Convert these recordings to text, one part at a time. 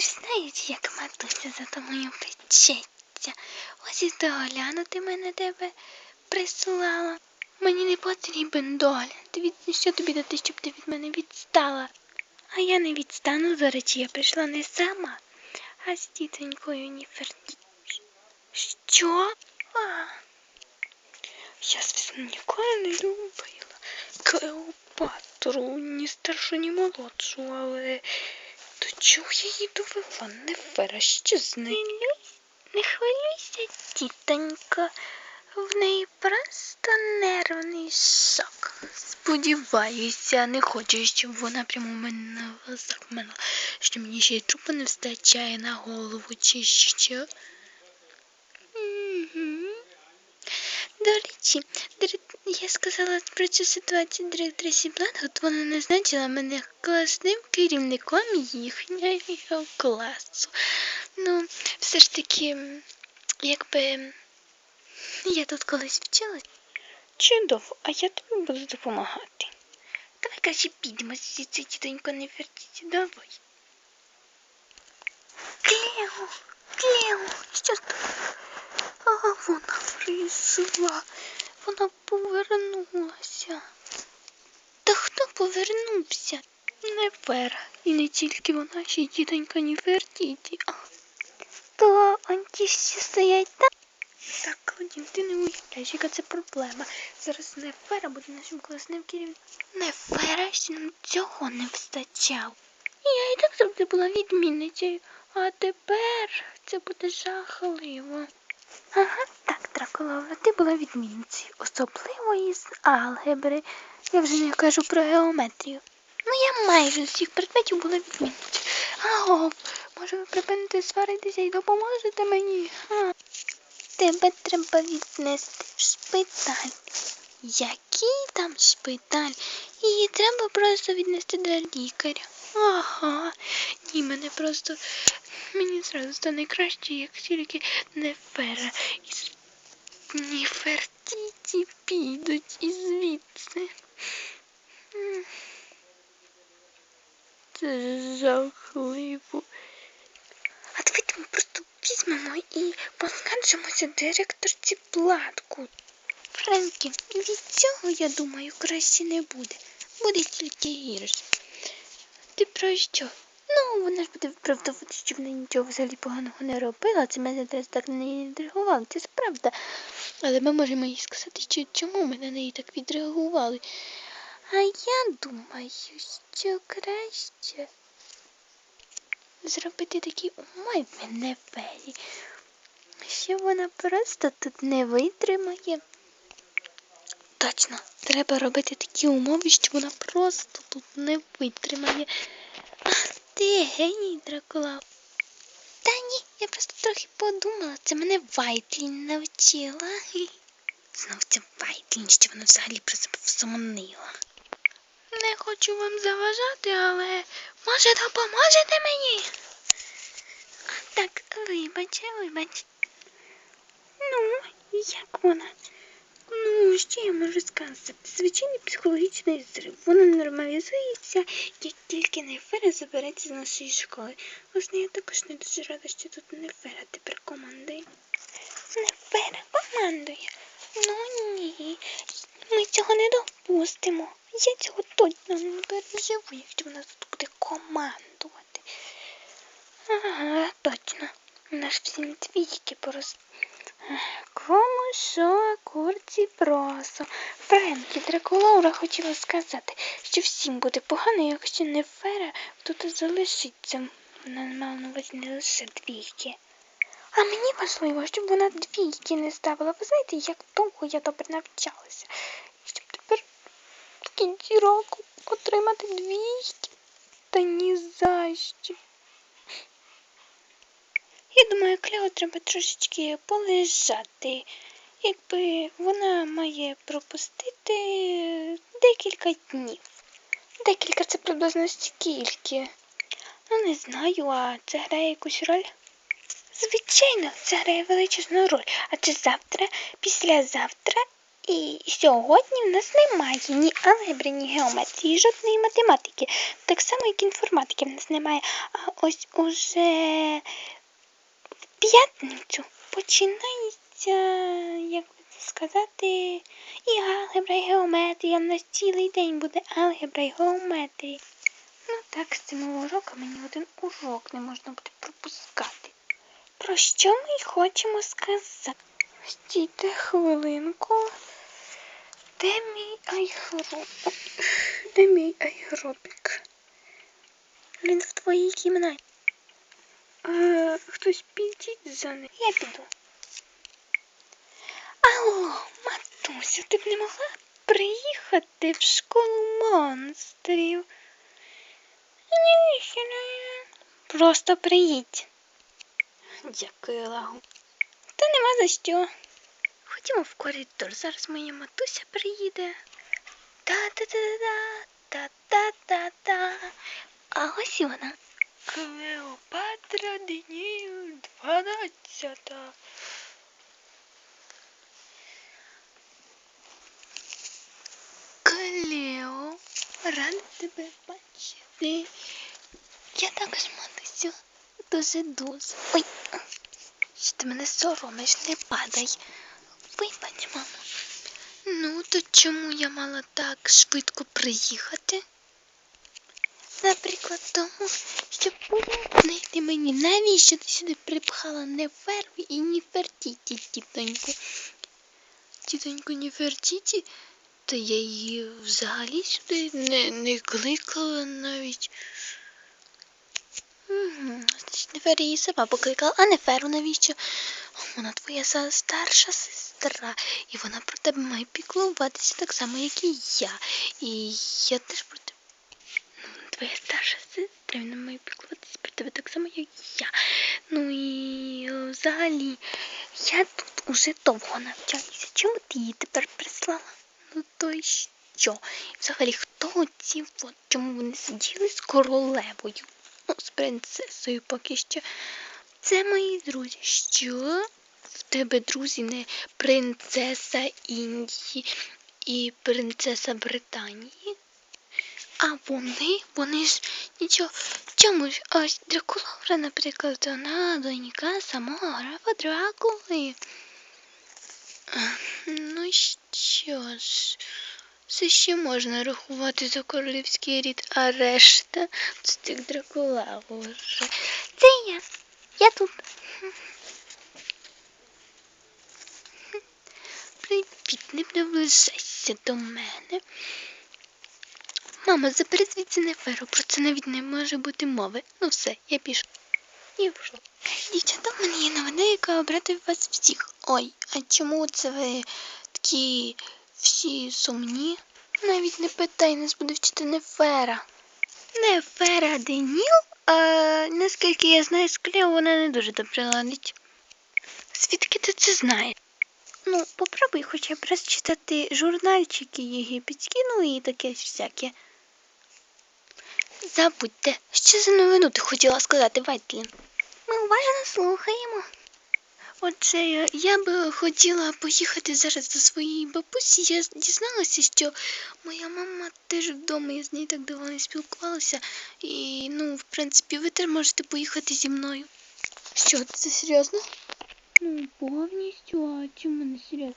ж знаєш, як матуся за тобою печеться. Ось і доглянути мене тебе прислала. Мені не потрібен догляд. Від... Що тобі дати, щоб ти від мене відстала? А я не відстану, до речі, я прийшла не сама, а з тітонькою Ніферті. Що? А. Я, звісно, ніколи не любила Клеопатру, ні старшу, ні молодшу, але чого я її довела? Не фера, що з нею? Не хвилюйся, тітонько. В неї просто нервний шок. Сподіваюся, не хочу, щоб вона прямо мене на що мені ще й трупа не вистачає на голову, чи що. До речі, я сказала про цю ситуацію директрисі Бладгот, вона назначила мене класним керівником їхнього класу. Ну, все ж таки, якби я тут колись вчилась. Чудово, а я тобі буду допомагати. Давай краще підемо звідси, тітонько, не вертіться, давай. Клео, Клео, що тобою? А вона прийшла, вона повернулася. Та хто повернувся? Не Фера. І не тільки вона, ще й тітонька Ніфертіті. То анті стоять там. Так, Клодін, ти не уявляєш, яка це проблема. Зараз Нефера буде нашим класним керівником. Нефера ще нам цього не вистачав. Я і так завжди була відмінницею, а тепер це буде жахливо. Так, ти була відмінницею, особливо із алгебри. Я вже не кажу про геометрію. Ну, я майже з всіх предметів була відмінницею. Аго, може ви припините сваритися і допоможете мені? А? Тебе треба віднести в шпиталь. Який там шпиталь? Її треба просто віднести до лікаря. Ага, ні, мене просто мені зразу стане краще, як тільки Нефера із Ніфертіті підуть і звідси. Це жахливо. А давайте ми просто візьмемо і поскаржимося директорці Платку. Френкі, від цього, я думаю, краще не буде. Буде тільки гірше. Ти про що? Ну, вона ж буде виправдовувати, що вона нічого взагалі поганого не робила. Це мене зараз так не відреагували. Це правда. Але ми можемо їй сказати, що чому ми на неї так відреагували. А я думаю, що краще зробити такі умови Нефері, що вона просто тут не витримає. Точно, треба робити такі умови, що вона просто тут не витримає. Ти, геній Дракула. Та ні, я просто трохи подумала, це мене Вайтлін навчила. Знов це Вайтлін, що вона взагалі про себе всомнила. Не хочу вам заважати, але може допоможете мені? Так, вибач, вибач. Ну, як вона? Ну, що я можу сказати? Звичайний психологічний зрив. Воно нормалізується, як тільки Нефера забереться з нашої школи. Власне, я також не дуже рада, що тут Нефера тепер командує. Нефера командує? Ну ні, ми цього не допустимо. Я цього точно не переживу, якщо вона тут буде командувати. Ага, точно. Наш всім двійки порос. Що курці просо. Френкі Дракулаура хотіла сказати, що всім буде погано, якщо не фера тут залишиться. Вона мала на увазі не лише двійки. А мені важливо, щоб вона двійки не ставила. Ви знаєте, як довго я добре навчалася. Щоб тепер в кінці року отримати двійки. Та ні за що. Я думаю, Клео треба трошечки полежати. Якби вона має пропустити декілька днів. Декілька це приблизно стільки. Ну, не знаю, а це грає якусь роль? Звичайно, це грає величезну роль. А це завтра, післязавтра І сьогодні в нас немає ні алгебри, ні геометрії, жодної математики. Так само, як інформатики в нас немає. А ось уже в п'ятницю починається, як би це сказати, і алгебра, і геометрія. В нас цілий день буде алгебра і геометрія. Ну так, з цими уроками ні один урок не можна буде пропускати. Про що ми хочемо сказати? Стійте хвилинку. Де мій айгроб? Де мій айгробік? Він в твоїй кімнаті. Е, хтось підіть за ним. Я піду. Алло, матуся, ти б не могла приїхати в школу монстрів? Просто приїдь. Дякую, Лагу. Та нема за що. Ходімо в коридор, зараз моя матуся приїде. Та-та-та-та, та-та-та-та. А ось і вона. Клеопатра Денію, дванадцята. Клео, рада тебе бачити. Я також матусю. Дуже дуже. Ой, що ти мене соромиш, не падай. Вибач, мамо. Ну, то чому я мала так швидко приїхати? Наприклад, тому, щоб пояснити мені, навіщо ти сюди припхала Неферві і Ніфертіті, тітоньку. Тітоньку Ніфертіті, то я її взагалі сюди не, не кликала навіть. Угу. Нефер її сама покликала, а Неферу навіщо? Вона твоя старша сестра, і вона про тебе має піклуватися так само, як і я. І я теж про тебе. Ну, твоя старша сестра, вона має піклуватися про тебе так само, як і я. Ну і е, взагалі, я тут уже довго навчаюся. Чому ти її тепер прислала? Ну то й що? Взагалі, хто ці от, чому вони сиділи з королевою? Ну, з принцесою поки що. Це мої друзі. Що? В тебе друзі не принцеса Індії і принцеса Британії? А вони, вони ж нічого. Чому ж ось Дракуловра, наприклад, вона донька самого графа Дракули. Ну що ж, це ще можна рахувати за королівський рід, а решта це тих Дракулавр. Це я. Я тут. Привіт, не наближайся до мене. Мамо, забери звідси Неферу, про це навіть не може бути мови. Ну все, я пішла. Я пішла. Дівчата, в є новина, яка обрадує вас всіх. Ой, а чому це ви такі всі сумні? Навіть не питай, нас буде вчити Нефера. Нефера Деніл? А, наскільки я знаю, з Клео вона не дуже добре ладить. Звідки ти це знаєш? Ну, попробуй хоча б раз читати журнальчики єгипетські, ну і таке всяке. Забудьте, що за новину ти хотіла сказати, Вайтлін? Ми уважно слухаємо. Отже, я- би хотіла поїхати зараз до своєї бабусі. Я дізналася, що моя мама теж вдома, я з нею так давно не спілкувалася. І, ну, в принципі, ви теж можете поїхати зі мною. Що, це серйозно? Ну, повністю, а чому не серйозно?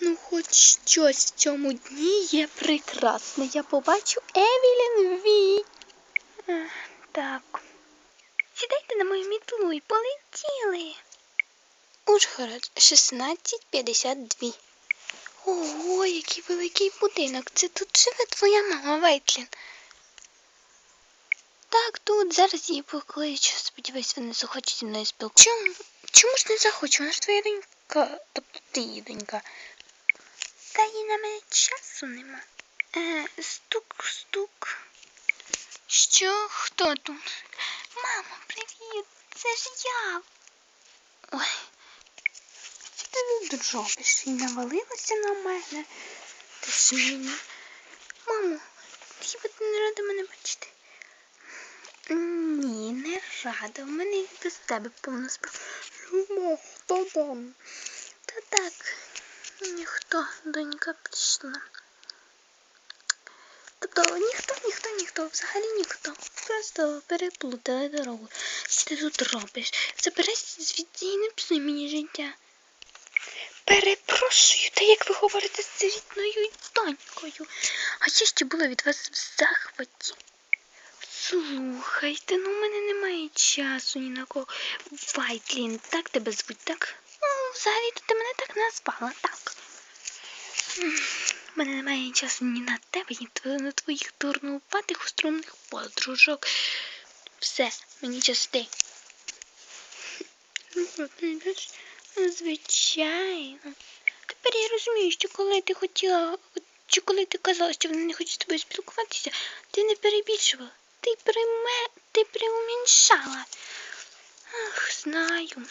Ну, хоч щось в цьому дні є прекрасне. Я побачу Евілін Ві. Так. Сідайте на мою мітлу і полетіли. Ужгород 1652. Ого, який великий будинок. Це тут живе твоя мама Вайтлін. Так, тут зараз її покличу. Сподіваюсь, вони захочуть зі мною спілкуватися. Чому? Чому ж не захочу? Вона ж твоя донька. Тобто ти її донька. Та їй на мене часу нема. Е, стук, стук. Що? Хто тут? Мамо, привіт! Це ж я. Ой. Ти? І навалилася на мене. Ти мені. Мамо, хіба ти не рада мене бачити? Ні, не рада. У мене без тебе повна справа. Люма, хто там? Та так. ніхто, донька пішла. Тобто ніхто, ніхто, ніхто, взагалі ніхто. Просто переплутали дорогу. Що ти тут робиш? Забирайся звідси і не псуй мені життя. Перепрошую, та як ви говорите з рідною донькою? А я ще була від вас в захваті. Слухайте, ну в мене немає часу ні на кого. Вайтлін, так тебе звуть, так? Ну, взагалі ти мене так назвала, так. В мене немає часу ні на тебе, ні на твоїх дурнуватих струнних подружок. Все, мені час йти. Звичайно. Тепер я розумію, що коли ти хотіла, чи коли ти казала, що вони не хочуть з тобою спілкуватися, ти не перебільшувала. Ти приме, ти преуміншала. Ах, знаю.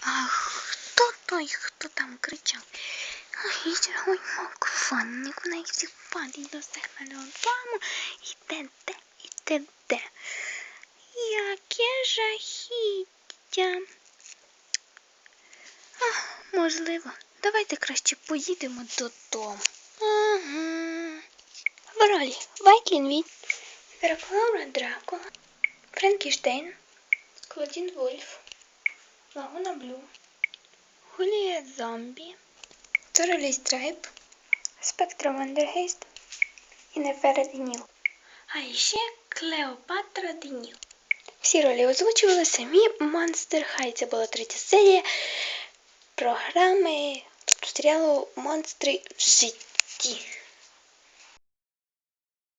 Ах, хто той, хто там кричав? Ах, ой, мовку фанник, вона їх всіх падає до себе додому. І те де, і те де. Яке жахіття. Ах, можливо. Давайте краще поїдемо додому. Ага. В ролі Вайтлін Віт, Дракула Дракула, Франкіштейн, Клодін Вольф, Лагуна Блю, Гулія Зомбі, Торелі Страйп, Спектра Вандергейст і Нефера Деніл. А ще Клеопатра Деніл. Всі ролі озвучували самі Монстер Хай. Це була третя серія програми серіалу Монстри в житті.